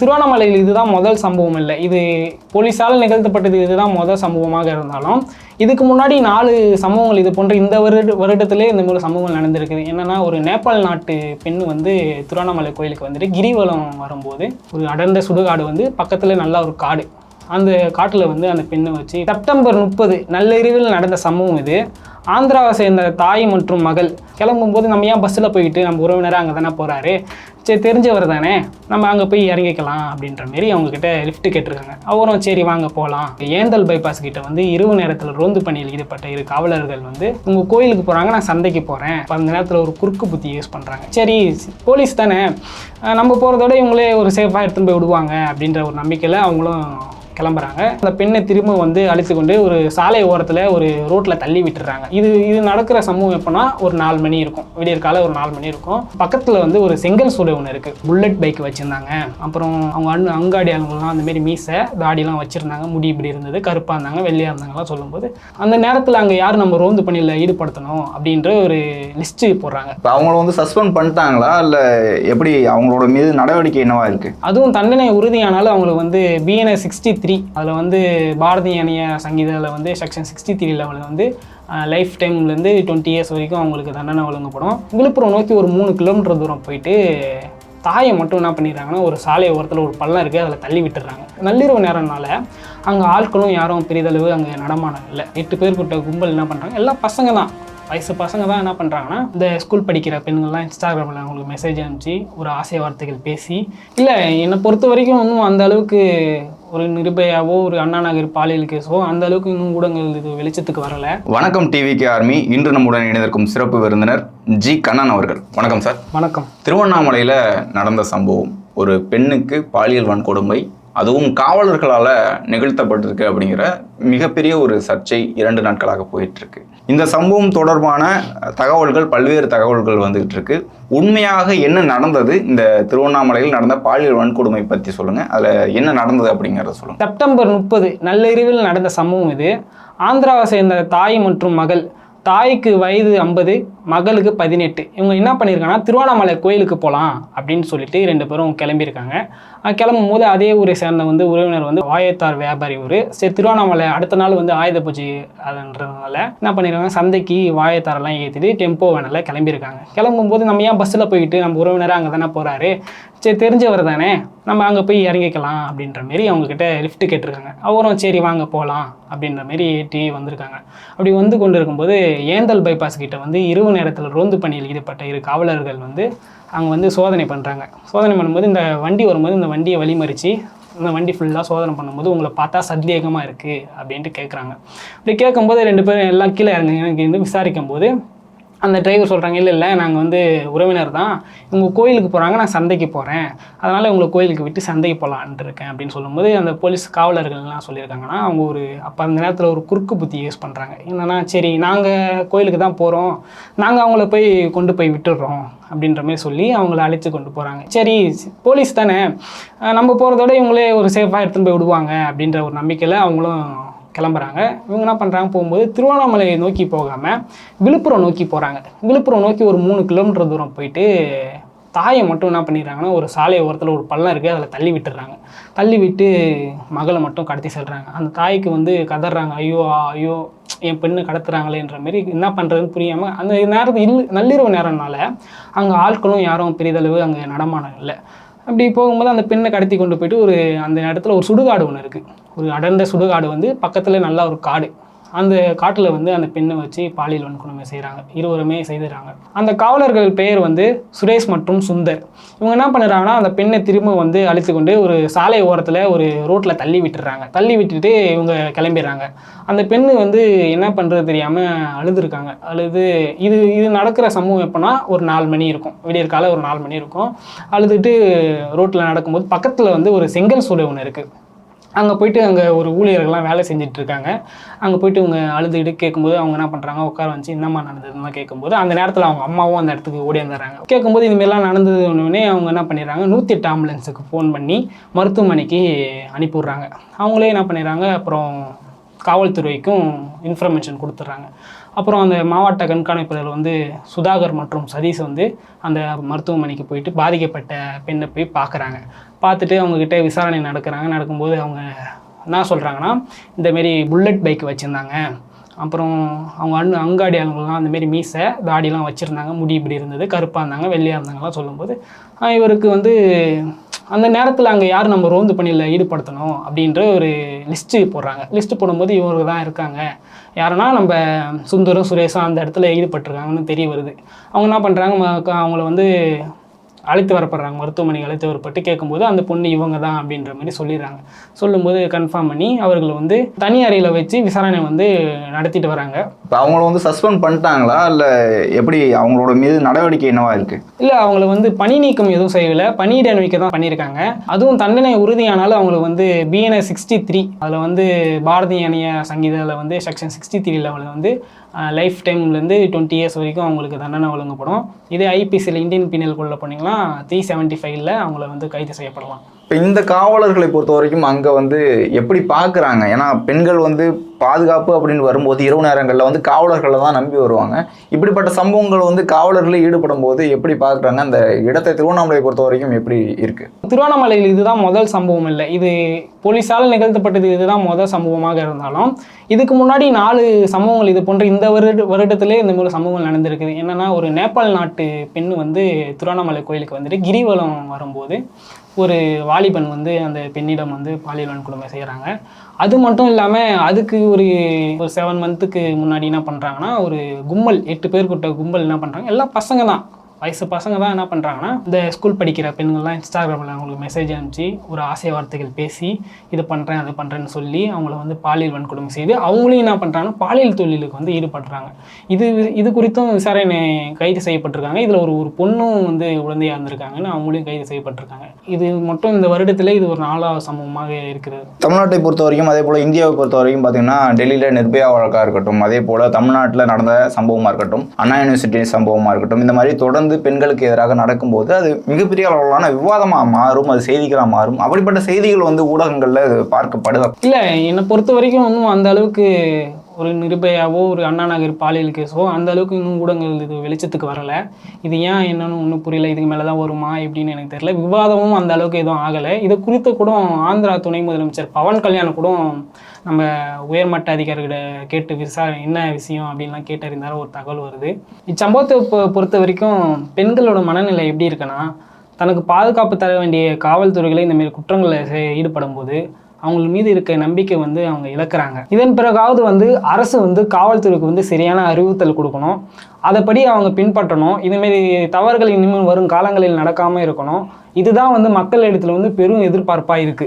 திருவண்ணாமலையில் இதுதான் முதல் சம்பவம் இல்லை. இது போலீஸால் நிகழ்த்தப்பட்டது இதுதான் முதல் சம்பவமாக இருந்தாலும் இதுக்கு முன்னாடி நாலு சம்பவங்கள் இது போன்ற இந்த வருட வருடத்திலே இந்த மாதிரி சம்பவங்கள் நடந்திருக்குது. என்னென்னா ஒரு நேபாள் நாட்டு பெண் வந்து திருவண்ணாமலை கோயிலுக்கு வந்துட்டு கிரிவலம் வரும்போது ஒரு அடர்ந்த சுடுகாடு வந்து பக்கத்தில் நல்ல ஒரு காடு. அந்த காட்டில் வந்து அந்த பெண்ணை வச்சு செப்டம்பர் முப்பது நள்ளிரவில் நடந்த சம்பவம் இது. ஆந்திராவை சேர்ந்த தாய் மற்றும் மகள் கிளம்பும்போது நம்ம ஏன் பஸ்ஸில் போய்கிட்டு நம்ம உறவினராக அங்கே தானே போகிறாரு சரி தெரிஞ்சவர் தானே. நம்ம அங்கே போய் இறங்கிக்கலாம் அப்படின்ற மாரி அவங்கக்கிட்ட லிஃப்ட் கேட்டிருக்காங்க. அவரும் சரி வாங்க போகலாம் ஏந்தல் பைபாஸ் கிட்ட வந்து இரவு நேரத்தில் ரோந்து பணியில் ஈடுபட்ட இரு காவலர்கள் வந்து உங்கள் கோயிலுக்கு போகிறாங்க நான் சந்தைக்கு போகிறேன் அந்த நேரத்தில் ஒரு குறுக்கு புத்தி யூஸ் பண்ணுறாங்க சரி போலீஸ் தானே. நம்ம போகிறதோட இவங்களே ஒரு சேஃபாக எடுத்துன்னு போய் விடுவாங்க அப்படின்ற ஒரு நம்பிக்கையில் அவங்களும் கிளம்புறாங்க. அந்த பெண்ணை திரும்ப வந்து அழைத்து கொண்டு ஒரு சாலை ஓரத்தில் ஒரு ரோட்டில் தள்ளி விட்டுறாங்க. இது இது நடக்கிற சம்பவம் எப்போனா ஒரு நாலு மணி இருக்கும். விடியற் காலை ஒரு நாலு மணி இருக்கும். பக்கத்தில் வந்து ஒரு செங்கல் சூளை ஒன்று இருக்குது புல்லட் பைக் வச்சுருந்தாங்க. அப்புறம் அவங்க அண் அங்காடி ஆளுங்கள்லாம் அந்த மாதிரி மீசை தாடிலாம் வச்சுருந்தாங்க. முடி இப்படி இருந்தது. கருப்பாக இருந்தாங்க. வெள்ளையாக இருந்தாங்கலாம் சொல்லும்போது. அந்த நேரத்தில் அங்கே யார் நம்ம ரோந்து பணியில் ஈடுபடுத்தணும் அப்படின்ற ஒரு லிஸ்ட்டு போடுறாங்க. அவங்கள வந்து சஸ்பெண்ட் பண்ணிட்டாங்களா? இல்லை எப்படி அவங்களோட மீது நடவடிக்கை என்னவா இருக்கு? அதுவும் தண்டனை உறுதியானாலும் அவங்களுக்கு வந்து பிஎன்எஸ் சிக்ஸ்டி த்ரீ அதில் வந்து பாரதிய அணிய சங்கீதத்தில் வந்து செக்ஷன் சிக்ஸ்டி த்ரீ லெவலில் வந்து லைஃப் டைம்லேருந்து டுவெண்ட்டி இயர்ஸ் வரைக்கும் அவங்களுக்கு தண்டனை வழங்கப்படும். விழுப்புரம் நோக்கி ஒரு மூணு கிலோமீட்டர் தூரம் போயிட்டு தாயை மட்டும் என்ன பண்ணிடுறாங்கன்னா ஒரு சாலை ஓரத்தில் ஒரு பள்ளம் இருக்குது அதில் தள்ளி விட்டுறாங்க நள்ளிரவு நேரம்னால அங்கே ஆட்களும் யாரும் பெரிதளவு அங்கே நடமானம் இல்லை. எட்டு பேர் கூட்ட கும்பல் என்ன பண்ணுறாங்க எல்லாம் பசங்க தான். வயசு பசங்க தான் என்ன பண்ணுறாங்கன்னா இந்த ஸ்கூல் படிக்கிற பெண்கள்லாம் இன்ஸ்டாகிராமில் அவங்களுக்கு மெசேஜ் அனுப்பிச்சு ஒரு ஆசை வார்த்தைகள் பேசி இல்லை என்னை பொறுத்த வரைக்கும் ஒன்றும் அந்த அளவுக்கு ஒரு நிருபயாவோ ஒரு அண்ணா நகர் பாலியல் கேஸோ அந்த அளவுக்கு இன்னும் ஊடகங்கள் இது வெளிச்சத்துக்கு வரல. வணக்கம் டிவிகே ஆர்மி இன்று நம்முடன் இணைந்திருக்கும் சிறப்பு விருந்தினர் ஜி கண்ணன் அவர்கள். வணக்கம் சார். வணக்கம். திருவண்ணாமலையில் நடந்த சம்பவம். ஒரு பெண்ணுக்கு பாலியல் வன்கொடுமை அதுவும் காவலர்களால் நிகழ்த்தப்பட்டிருக்கு அப்படிங்கிற மிகப்பெரிய ஒரு சர்ச்சை இரண்டு நாட்களாக போயிட்டுருக்கு. இந்த சம்பவம் தொடர்பான தகவல்கள் பல்வேறு தகவல்கள் வந்துகிட்டு இருக்கு உண்மையாக என்ன நடந்தது? இந்த திருவண்ணாமலையில் நடந்த பாலியல் வன்கொடுமை பற்றி சொல்லுங்கள் அதில் என்ன நடந்தது அப்படிங்கிறத சொல்லுங்கள் செப்டம்பர் முப்பது நள்ளிரவில் நடந்த சம்பவம் இது. ஆந்திராவை சேர்ந்த தாய் மற்றும் மகள் தாய்க்கு வயது ஐம்பது மகளுக்கு பதினெட்டு. இவங்க என்ன பண்ணியிருக்காங்கன்னா திருவண்ணாமலை கோயிலுக்கு போகலாம் அப்படின்னு சொல்லிட்டு ரெண்டு பேரும் கிளம்பியிருக்காங்க. கிளம்பும் போது அதே ஊரை சேர்ந்த வந்து உறவினர் வந்து ஆயத்தார் வியாபாரி ஊர் சரி திருவண்ணாமலை அடுத்த நாள் வந்து ஆயுத பூஜை அதுன்றதுனால என்ன பண்ணியிருக்காங்க சந்தைக்கு வாயத்தாரெல்லாம் ஏற்றிட்டு டெம்போ வேனில் கிளம்பியிருக்காங்க. கிளம்பும்போது நம்ம ஏன் பஸ்ஸில் போயிட்டு நம்ம உறவினராக அங்கே தானே போகிறாரு சரி தெரிஞ்சவர் தானே? நம்ம அங்கே போய் இறங்கிக்கலாம் அப்படின்ற மாரி அவங்கக்கிட்ட லிஃப்ட்டு கேட்டிருக்காங்க. அவரும் சரி வாங்க போகலாம் அப்படின்ற மாரி ஏற்றி வந்திருக்காங்க. அப்படி வந்து கொண்டு இருக்கும்போது ஏந்தல் பைபாஸ் கிட்ட வந்து இரவு நேரத்தில் ரோந்து பணியில் ஈடுபட்ட இரு காவலர்கள் வந்து அங்கே வந்து சோதனை பண்ணுறாங்க சோதனை பண்ணும்போது இந்த வண்டி வரும்போது இந்த வண்டியை வழிமறித்து இந்த வண்டி ஃபுல்லாக சோதனை பண்ணும்போது உங்களை பார்த்தா சந்தேகமாக இருக்குது அப்படின்ட்டு கேட்குறாங்க அப்படி கேட்கும்போது ரெண்டு பேரும் எல்லாம் கீழே இறங்குங்க எனக்கு வந்து விசாரிக்கும் போது அந்த டிரைவர் சொல்கிறாங்க இல்லை இல்லை நாங்கள் வந்து உறவினர் தான். இவங்க கோயிலுக்கு போகிறாங்க நான் சந்தைக்கு போகிறேன் அதனால் உங்களை கோயிலுக்கு விட்டு சந்தைக்கு போகலான்ட்டு இருக்கேன் அப்படின்னு சொல்லும்போது அந்த போலீஸ் காவலர்கள்லாம் சொல்லியிருக்காங்கன்னா அவங்க ஒரு அப்போ அந்த நேரத்தில் ஒரு குறுக்கு புத்தி யூஸ் பண்ணுறாங்க என்னன்னா சரி நாங்கள் கோயிலுக்கு தான் போகிறோம் நாங்கள் அவங்கள போய் கொண்டு போய் விட்டுடுறோம் அப்படின்ற மாதிரி சொல்லி அவங்கள அழைச்சி கொண்டு போகிறாங்க சரி போலீஸ் தானே. நம்ம போகிறதோட இவங்களே ஒரு சேஃபாக எடுத்துன்னு போய் விடுவாங்க அப்படின்ற ஒரு நம்பிக்கையில் அவங்களும் கிளம்புறாங்க. இவங்க என்ன பண்ணுறாங்க போகும்போது திருவண்ணாமலையை நோக்கி போகாமல் விழுப்புரம் நோக்கி போகிறாங்க விழுப்புரம் நோக்கி ஒரு மூணு கிலோமீட்டர் தூரம் போயிட்டு தாயை மட்டும் என்ன பண்ணிடுறாங்கன்னா ஒரு சாலை ஓரத்தில் ஒரு பள்ளம் இருக்குது அதில் தள்ளி விட்டுறாங்க தள்ளி விட்டு மகளை மட்டும் கடத்தி செல்கிறாங்க அந்த தாய்க்கு வந்து கதறாங்க ஐயோ ஐயோ என் பெண்ணு கடத்துறாங்களேன்ற மாதிரி என்ன பண்ணுறதுன்னு புரியாமல் அந்த நேரத்தில் இல் நள்ளிரவு நேரம்னால அங்கே ஆட்களும் யாரும் பெரிதளவு அங்கே நடமானம் இல்லை. அப்படி போகும்போது அந்த பெண்ணை கடத்தி கொண்டு போயிட்டு ஒரு அந்த இடத்துல ஒரு சுடுகாடு ஒன்று இருக்குது ஒரு அடர்ந்த சுடுகாடு வந்து பக்கத்தில் நல்லா ஒரு காடு. அந்த காட்டில் வந்து அந்த பெண்ணை வச்சு பாலியல் வன்கொடுமை செய்கிறாங்க இருவருமே செய்துறாங்க. அந்த காவலர்கள் பெயர் வந்து சுரேஷ் மற்றும் சுந்தர். இவங்க என்ன பண்ணுறாங்கன்னா அந்த பெண்ணை திரும்ப வந்து அழித்து கொண்டு ஒரு சாலை ஓரத்தில் ஒரு ரோட்டில் தள்ளி விட்டுறாங்க. தள்ளி விட்டுட்டு இவங்க கிளம்பிடுறாங்க. அந்த பெண்ணு வந்து என்ன பண்ணுறது தெரியாமல் அழுதுருக்காங்க. அழுது இது இது நடக்கிற சமூகம் எப்போனா ஒரு நாலு மணி இருக்கும். விடியற்கால ஒரு நாலு மணி இருக்கும். அழுதுட்டு ரோட்டில் நடக்கும்போது பக்கத்தில் வந்து ஒரு செங்கல் சூளை ஒன்று இருக்குது அங்கே போயிட்டு அங்கே ஒரு ஊழியர்கள்லாம் வேலை செஞ்சுட்டு இருக்காங்க அங்கே போயிட்டு இவங்க அழுதுகிட்டு கேட்கும்போது அவங்க என்ன பண்ணுறாங்க உட்கார வச்சு என்னம்மா நடந்ததுன்னா கேட்கும்போது அந்த நேரத்தில் அவங்க அம்மாவும் அந்த இடத்துக்கு ஓடி வந்துடுறாங்க. கேட்கும்போது இதுமாரிலாம் நடந்தது உடனே அவங்க என்ன பண்ணிடுறாங்க? நூற்றி எட்டு ஆம்புலன்ஸுக்கு ஃபோன் பண்ணி மருத்துவமனைக்கு அனுப்பிவிட்றாங்க. அவங்களே என்ன பண்ணிடுறாங்க? அப்புறம் காவல்துறைக்கும் இன்ஃபர்மேஷன் கொடுத்துட்றாங்க. அப்புறம் அந்த மாவட்ட கண்காணிப்பாளர் வந்து சுதாகர் மற்றும் சதீஷ் வந்து அந்த மருத்துவமனைக்கு போயிட்டு பாதிக்கப்பட்ட பெண்ணை போய் பார்க்குறாங்க. பார்த்துட்டு அவங்கக்கிட்ட விசாரணை நடக்கிறாங்க. நடக்கும்போது அவங்க என்ன சொல்கிறாங்கன்னா இந்தமாரி புல்லட் பைக் வச்சுருந்தாங்க. அப்புறம் அவங்க அண்ணு அங்காடி ஆளுங்கள்லாம் அந்தமாரி மீசை தாடிலாம் வச்சுருந்தாங்க. முடி இப்படி இருந்தது. கருப்பாக இருந்தாங்க வெள்ளையாக இருந்தாங்கலாம் சொல்லும்போது இவருக்கு வந்து அந்த நேரத்தில் அங்கே யார் நம்ம ரோந்து பணியில் ஈடுபடுத்தணும் அப்படின்ற ஒரு லிஸ்ட்டு போடுறாங்க. லிஸ்ட்டு போடும்போது இவங்க தான் இருக்காங்க. யாருன்னா நம்ம சுந்தரம் சுரேஷும் அந்த இடத்துல ஈடுபட்டிருக்காங்கன்னு தெரிய வருது. அவங்க என்ன பண்ணுறாங்க அவங்கள வந்து அழைத்து வரப்படுறாங்க மருத்துவமனைக்கு அழைத்து வரப்பட்டு கேட்கும்போது அந்த பொண்ணு இவங்க தான் அப்படின்ற மாதிரி சொல்லிடுறாங்க. சொல்லும்போது கன்ஃபார்ம் பண்ணி அவர்கள் வந்து தனி அறையில் வச்சு விசாரணை வந்து நடத்திட்டு வராங்க. இப்போ அவங்கள வந்து சஸ்பெண்ட் பண்ணிட்டாங்களா? இல்லை எப்படி அவங்களோட மீது நடவடிக்கை என்னவா இருக்கு? இல்லை அவங்கள வந்து பணி நீக்கம் எதுவும் செய்யலை. பணியிட நீக்க தான் பண்ணியிருக்காங்க. அதுவும் தண்டனை உறுதியானாலும் அவங்களுக்கு வந்து பிஎன்எஸ் சிக்ஸ்டி த்ரீ அதில் வந்து பாரதிய அணிய சங்கீதாவில் வந்து செக்ஷன் சிக்ஸ்டி த்ரீ லெவலில் வந்து லைஃப் டைம்லேருந்து டுவெண்ட்டி இயர்ஸ் வரைக்கும் அவங்களுக்கு தண்டனை வழங்கப்படும். இதே ஐபிசியில் இந்தியன் பீனல் கொள்ள போனீங்கன்னா த்ரீ செவன்ட்டி ஃபைவ்ல அவங்கள வந்து கைது செய்யப்படலாம். இப்போ இந்த காவலர்களை பொறுத்த வரைக்கும் அங்கே வந்து எப்படி பார்க்குறாங்க ஏன்னா பெண்கள் வந்து பாதுகாப்பு அப்படின்னு வரும்போது இரவு நேரங்களில் வந்து காவலர்களை தான் நம்பி வருவாங்க. இப்படிப்பட்ட சம்பவங்கள் வந்து காவலர்களே ஈடுபடும் போது எப்படி பார்க்குறாங்க அந்த இடத்தை திருவண்ணாமலையை பொறுத்த வரைக்கும் எப்படி இருக்குது திருவண்ணாமலையில் இதுதான் முதல் சம்பவம் இல்லை. இது போலீஸால் நிகழ்த்தப்பட்டது இதுதான் முதல் சம்பவமாக இருந்தாலும் இதுக்கு முன்னாடி நாலு சம்பவங்கள் இது போன்ற இந்த வருட வருடத்திலே இந்த மாதிரி சம்பவங்கள் நடந்திருக்குது. என்னன்னா ஒரு நேபாள் நாட்டு பெண் வந்து திருவண்ணாமலை கோயிலுக்கு வந்துட்டு கிரிவலம் வரும்போது ஒரு வாலிபன் வந்து அந்த பெண்ணிடம் வந்து பாலியல் வன்கொடுமை செய்கிறாங்க அது மட்டும் இல்லாமல் அதுக்கு ஒரு ஒரு செவன் மந்த்துக்கு முன்னாடி என்ன பண்ணுறாங்கன்னா ஒரு கும்பல் எட்டு பேர் கூட்ட கும்பல் என்ன பண்ணுறாங்க எல்லாம் பசங்க தான். வயசு பசங்க தான் என்ன பண்ணுறாங்கன்னா இந்த ஸ்கூல் படிக்கிற பெண்கள்லாம் இன்ஸ்டாகிராமில் அவங்களுக்கு மெசேஜ் அனுப்பிச்சு ஒரு ஆசை வார்த்தைகள் பேசி இது பண்ணுறேன் அது பண்ணுறேன்னு சொல்லி அவங்கள வந்து பாலியல் வன்கொடுமை செய்து அவங்களையும் என்ன பண்ணுறாங்கன்னா பாலியல் தொழிலுக்கு வந்து ஈடுபடுறாங்க. இது இது குறித்தும் விசாரணை கைது செய்யப்பட்டிருக்காங்க. இதில் ஒரு ஒரு பொண்ணும் வந்து உடந்தையாக இருந்திருக்காங்கன்னு அவங்களையும் கைது செய்யப்பட்டிருக்காங்க. இது மட்டும் இந்த வருடத்தில் இது ஒரு நாலாவது சம்பவமாக இருக்கிறது. தமிழ்நாட்டை பொறுத்த வரைக்கும் அதே போல் இந்தியாவை பொறுத்த வரைக்கும் பார்த்தீங்கன்னா டெல்லியில் நிர்பயா வழக்காக இருக்கட்டும் அதே போல் தமிழ்நாட்டில் நடந்த சம்பவமாக இருக்கட்டும் அண்ணா யூனிவர்சிட்டி சம்பவமாக இருக்கட்டும் இந்த மாதிரி தொடர்ந்து பெண்களுக்கு எதிராக நடக்கும்போது அது மிகப்பெரிய அளவிலான விவாதமாக மாறும் அது செய்திகளாக மாறும். அப்படிப்பட்ட செய்திகள் வந்து ஊடகங்களில் பார்க்கப்படுதா? இல்லை என்னை பொறுத்த வரைக்கும் இன்னும் அந்த அளவுக்கு ஒரு நிருபையாவோ ஒரு அண்ணா நகர் பாலியல் கேஸோ அந்த அளவுக்கு இன்னும் ஊடகங்கள் இது வெளிச்சத்துக்கு வரலை. இது ஏன் என்னன்னு ஒன்றும் புரியல இதுக்கு மேலே தான் வருமா எப்படின்னு எனக்கு தெரியல. விவாதமும் அந்த அளவுக்கு எதுவும் ஆகலை. இதை குறித்து கூட ஆந்திரா துணை முதலமைச்சர் பவன் கல்யாணம் கூட நம்ம உயர்மட்ட அதிகாரிகிட்ட கேட்டு விசாரணை என்ன விஷயம் அப்படின்லாம் கேட்டறிந்தாலும் ஒரு தகவல் வருது. இச்சம்பவத்தை பொ- பொறுத்த வரைக்கும் பெண்களோட மனநிலை எப்படி இருக்குன்னா தனக்கு பாதுகாப்பு தர வேண்டிய காவல்துறைகளே இந்தமாரி குற்றங்களில் ஈடுபடும் போது அவங்க மீது இருக்க நம்பிக்கை வந்து அவங்க இழக்கிறாங்க. இதன் பிறகாவது வந்து அரசு வந்து காவல்துறைக்கு வந்து சரியான அறிவுறுத்தல் கொடுக்கணும். அதைப்படி அவங்க பின்பற்றணும். இதுமாரி தவறுகள் இனிமேல் வரும் காலங்களில் நடக்காமல் இருக்கணும். இதுதான் வந்து மக்கள் இடத்துல வந்து பெரும் எதிர்பார்ப்பாக இருக்குது